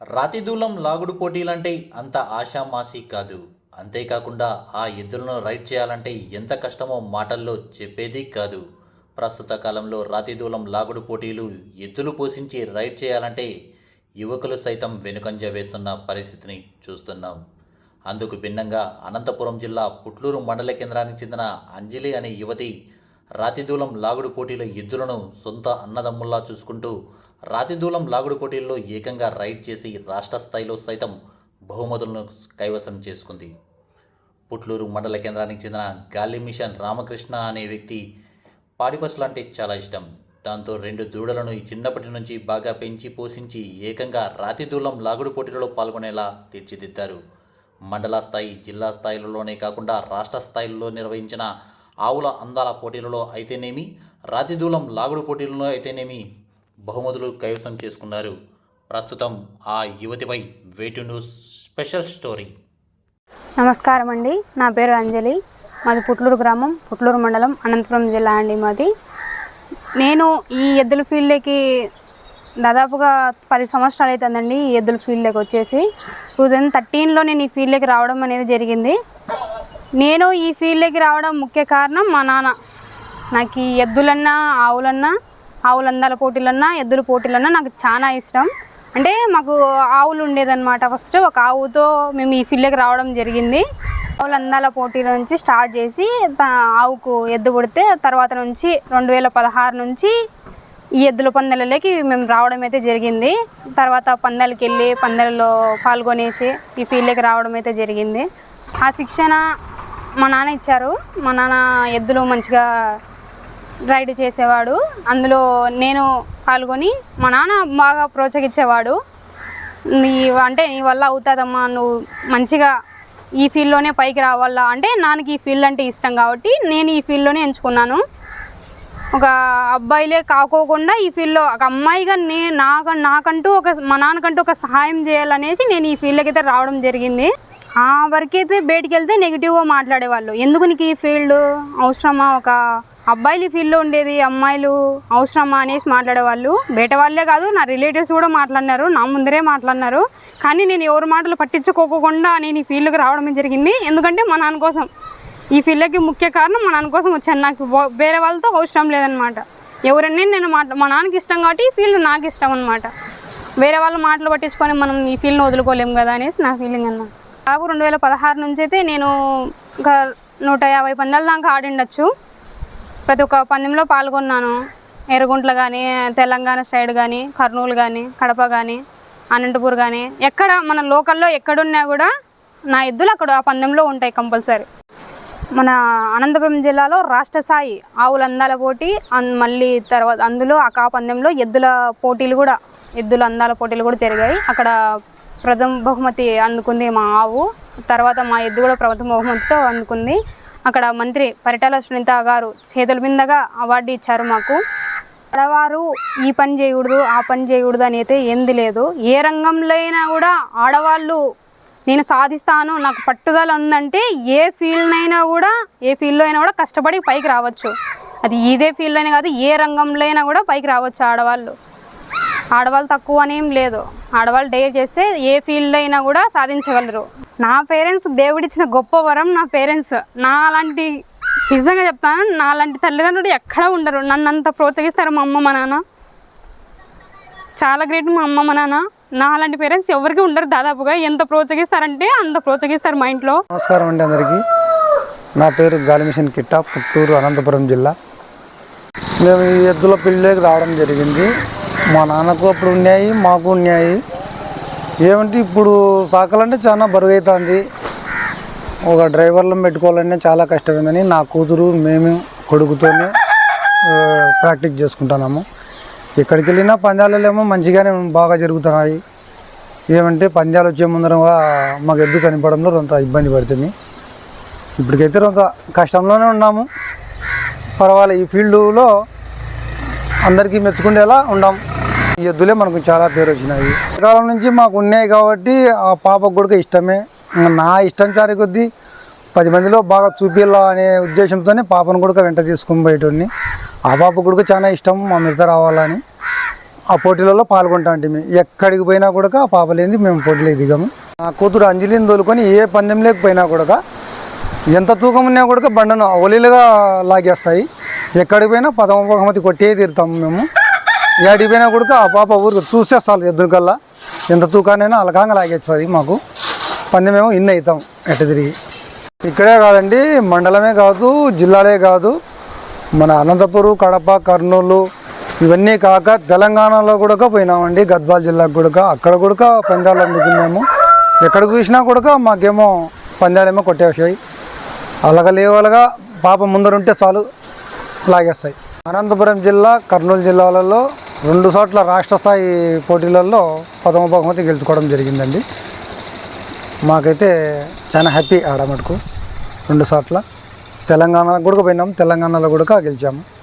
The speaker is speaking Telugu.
రాతిదూలం లాగుడు పోటీలంటే అంత ఆషామాసి కాదు. అంతేకాకుండా ఆ ఎద్దులను రైడ్ చేయాలంటే ఎంత కష్టమో మాటల్లో చెప్పేది కాదు. ప్రస్తుత కాలంలో రాతిదూలం లాగుడు పోటీలు ఎద్దులు పోషించి రైడ్ చేయాలంటే యువకులు సైతం వెనుకంజ వేస్తున్న పరిస్థితిని చూస్తున్నాం. అందుకు భిన్నంగా అనంతపురం జిల్లా పుట్లూరు మండల కేంద్రానికి చెందిన అంజలి అనే యువతి రాతిదూలం లాగుడు పోటీల ఎద్దులను సొంత అన్నదమ్ముల్లా చూసుకుంటూ రాతిదూలం లాగుడు పోటీల్లో ఏకంగా రైడ్ చేసి రాష్ట్ర స్థాయిలో సైతం బహుమతులను కైవసం చేసుకుంది. పుట్లూరు మండల కేంద్రానికి చెందిన గాలి మిషన్ రామకృష్ణ అనే వ్యక్తి పాడిపసులు అంటే చాలా ఇష్టం. దాంతో రెండు దూడలను చిన్నప్పటి నుంచి బాగా పెంచి పోషించి ఏకంగా రాతిదూలం లాగుడు పోటీలలో పాల్గొనేలా తీర్చిదిద్దారు. మండల స్థాయి జిల్లా స్థాయిలలోనే కాకుండా రాష్ట్ర స్థాయిలో నిర్వహించిన ఆవుల అందాల పోటీలలో అయితేనేమి రాతిదూలం లాగుడు పోటీలలో అయితేనేమి బహుమతులు కైవసం చేసుకున్నారు. ప్రస్తుతం ఆ యువతిపై వేటు న్యూస్ స్పెషల్ స్టోరీ. నమస్కారం అండి నా పేరు అంజలి. మాది పుట్లూరు గ్రామం పుట్లూరు మండలం అనంతపురం జిల్లా అండి మాది. నేను ఈ ఎద్దుల ఫీల్డ్కి దాదాపుగా పది సంవత్సరాలు అవుతుందండి ఈ ఎద్దుల ఫీల్డ్లోకి వచ్చేసి. టూ థౌజండ్ థర్టీన్లో నేను ఈ ఫీల్డ్లోకి రావడం అనేది జరిగింది. నేను ఈ ఫీల్డ్లోకి రావడం ముఖ్య కారణం మా నాన్న. నాకు ఈ ఎద్దులన్నా ఆవులన్నా ఆవుల అందాల పోటీలన్నా ఎద్దుల పోటీలన్నా నాకు చాలా ఇష్టం. అంటే మాకు ఆవులు ఉండేదన్నమాట ఫస్ట్. ఒక ఆవుతో మేము ఈ ఫీల్డ్కి రావడం జరిగింది. ఆవుల అందాల పోటీల నుంచి స్టార్ట్ చేసి త- ఆవుకు ఎద్దు పుడితే తర్వాత నుంచి రెండు వేల పదహారు నుంచి ఈ ఎద్దుల పందాలలోకి మేము రావడం అయితే జరిగింది. తర్వాత పందాలకి వెళ్ళి పందాలలో పాల్గొనేసి ఈ ఫీల్డ్కి రావడం అయితే జరిగింది. ఆ శిక్షణ మా నాన్న ఇచ్చారు. మా నాన్న ఎద్దులు మంచిగా రైడ్ చేసేవాడు. అందులో నేను పాల్గొని మా నాన్న బాగా ప్రోత్సహించేవాడు. నీ అంటే నీ వల్ల అవుతుందమ్మా నువ్వు మంచిగా ఈ ఫీల్డ్లోనే పైకి రావాలా అంటే నాన్నకి ఈ ఫీల్డ్ అంటే ఇష్టం కాబట్టి నేను ఈ ఫీల్డ్లోనే ఎంచుకున్నాను. ఒక అబ్బాయిలే కాకోకుండా ఈ ఫీల్డ్లో ఒక అమ్మాయిగా నే నాకు నాకంటూ ఒక మా నాన్నకంటూ ఒక సహాయం చేయాలనేసి నేను ఈ ఫీల్డ్కి అయితే రావడం జరిగింది. ఆ వరకు అయితే బయటికి వెళ్తే నెగిటివ్గా మాట్లాడేవాళ్ళు. ఎందుకు నీకు ఈ ఫీల్డ్ అవసరమా? ఒక అబ్బాయిలు ఈ ఫీల్డ్లో ఉండేది అమ్మాయిలు అవసరమా అనేసి మాట్లాడేవాళ్ళు. బయట వాళ్ళే కాదు నా రిలేటివ్స్ కూడా మాట్లాడినారు నా ముందరే మాట్లాడినారు. కానీ నేను ఎవరి మాటలు పట్టించుకోకుండా నేను ఈ ఫీల్డ్కి రావడం జరిగింది. ఎందుకంటే మా నాన్న కోసం. ఈ ఫీల్డ్కి ముఖ్య కారణం మా నాన్న కోసం వచ్చాను. నాకు వేరే వాళ్ళతో అవసరం లేదనమాట ఎవరన్నా నేను మాట మా నాన్నకి ఇష్టం కాబట్టి ఈ ఫీల్డ్ నాకు ఇష్టం అనమాట వేరే వాళ్ళ మాటలు పట్టించుకొని మనం ఈ ఫీల్డ్ని వదులుకోలేము కదా అనేసి నా ఫీలింగ్ అన్నమాట. దాదాపు రెండు వేల పదహారు నుంచి అయితే నేను ఒక నూట యాభై పందాల దాకా ఆడిండొచ్చు. ప్రతి ఒక్క పందెంలో పాల్గొన్నాను. ఎర్రగుంట్ల కానీ తెలంగాణ సైడ్ కానీ కర్నూలు కానీ కడప కానీ అనంతపూర్ కానీ ఎక్కడ మన లోకల్లో ఎక్కడున్నా కూడా నా ఎద్దులు అక్కడ ఆ పందెంలో ఉంటాయి కంపల్సరీ. మన అనంతపురం జిల్లాలో రాష్ట్ర స్థాయి ఆవుల అందాల పోటీ అన్- మళ్ళీ తర్వాత అందులో ఆ కా పందెంలో ఎద్దుల పోటీలు కూడా ఎద్దుల అందాల పోటీలు కూడా జరిగాయి. అక్కడ ప్రథమ బహుమతి అందుకుంది మా ఆవు. తర్వాత మా ఎద్దు కూడా ప్రథమ బహుమతితో అందుకుంది. అక్కడ మంత్రి పరిటాల సునీత గారు చేతుల మీదగా అవార్డు ఇచ్చారు మాకు. ఆడవారు ఈ పని చేయకూడదు ఆ పని చేయకూడదు అని అయితే ఏంది లేదు. ఏ రంగంలో అయినా కూడా ఆడవాళ్ళు నేను సాధిస్తాను నాకు పట్టుదల ఉందంటే ఏ ఫీల్డ్ అయినా కూడా ఏ ఫీల్డ్లో అయినా కూడా కష్టపడి పైకి రావచ్చు. అది ఇదే ఫీల్డ్ అయినా కాదు ఏ రంగంలో అయినా కూడా పైకి రావచ్చు ఆడవాళ్ళు. ఆడవాళ్ళు తక్కువ అనేం లేదు. ఆడవాళ్ళు డేర్ చేస్తే ఏ ఫీల్డ్ అయినా కూడా సాధించగలరు. నా పేరెంట్స్ దేవుడిచ్చిన గొప్ప వరం నా పేరెంట్స్. నా అలాంటి నిజంగా చెప్తాను నా లాంటి తల్లిదండ్రులు ఎక్కడ ఉండరు. నన్ను అంత ప్రోత్సహిస్తారు మా అమ్మ మా నాన్న. చాలా గ్రేట్ మా అమ్మ మా నాన్న. నా అలాంటి పేరెంట్స్ ఎవరికి ఉండరు దాదాపుగా. ఎంత ప్రోత్సహిస్తారంటే అంత ప్రోత్సహిస్తారు మా ఇంట్లో. నమస్కారం అండి అందరికీ. నా పేరు గాలిమిషన్ కిట్టా పుత్తూరు అనంతపురం జిల్లా. మేము ఈ ఎద్దుల పెళ్ళికి రావడం జరిగింది. మా నాన్నకు అప్పుడు ఉన్నాయి మాకు ఉన్నాయి. ఏమంటే ఇప్పుడు సాకాలంటే చాలా బరువైతుంది. ఒక డ్రైవర్లను పెట్టుకోవాలంటే చాలా కష్టమైందని నా కూతురు మేము కొడుకుతోనే ప్రాక్టీస్ చేసుకుంటున్నాము. ఎక్కడికి వెళ్ళినా పందాలలో ఏమో మంచిగానే బాగా జరుగుతున్నాయి. ఏమంటే పందాలు వచ్చే ముందరగా మాకు ఎద్దు కనిపడంలో కొంత ఇబ్బంది పడుతుంది. ఇప్పటికైతే కొంత కష్టంలోనే ఉన్నాము. పర్వాలేదు ఈ ఫీల్డ్లో అందరికీ మెచ్చుకునేలా ఉన్నాం ఈ ఎద్దులే మనకు చాలా పేరు వచ్చినాయి కాలం నుంచి మాకు ఉన్నాయి కాబట్టి ఆ పాపకు కూడా ఇష్టమే. నా ఇష్టం చారి కొద్దీ పది మందిలో బాగా చూపిల్లా అనే ఉద్దేశంతోనే పాపను కూడా వెంట తీసుకొని పోయేటోడిని. ఆ పాప కూడా చాలా ఇష్టం మా మిగతా రావాలని. ఆ పోటీలలో పాల్గొంటా అంటే ఎక్కడికి పోయినా కూడా ఆ పాప లేనిది మేము పోటీలకు దిగాము నా కూతురు అంజలిని తోలుకొని ఏ పందెం లేకపోయినా కూడా ఎంత తూకం ఉన్నా కూడా బండను ఒలిలుగా లాగేస్తాయి. ఎక్కడికి పోయినా పదమ బహుమతి కొట్టే తీరుతాము మేము. ఏడిపోయినా కూడా ఆ పాప ఊరికి చూస్తే చాలు ఎదురుకల్లా ఎంత తూకానైనా అలకాంగా లాగేస్తుంది మాకు. పందెమేమో ఇన్ అవుతాం ఎట్ట తిరిగి. ఇక్కడే కాదండి మండలమే కాదు జిల్లాలే కాదు. మన అనంతపురం కడప కర్నూలు ఇవన్నీ కాక తెలంగాణలో కూడా పోయినామండి గద్వాల్ జిల్లాకు కూడా. అక్కడ కూడా పందాలు అందుకున్నాము. ఎక్కడ చూసినా కూడా మాకేమో పందాలేమో కొట్టేసాయి. అలగలేవలగా పాప ముందరుంటే చాలు లాగేస్తాయి. అనంతపురం జిల్లా కర్నూలు జిల్లాలలో రెండు చోట్ల రాష్ట్ర స్థాయి పోటీలలో ప్రథమ బహుమతి గెలుచుకోవడం జరిగిందండి. మాకైతే చాలా హ్యాపీ ఆడ మటుకు. రెండు చోట్ల. తెలంగాణ కూడా పోయినాం. తెలంగాణలో కూడా గెలిచాము.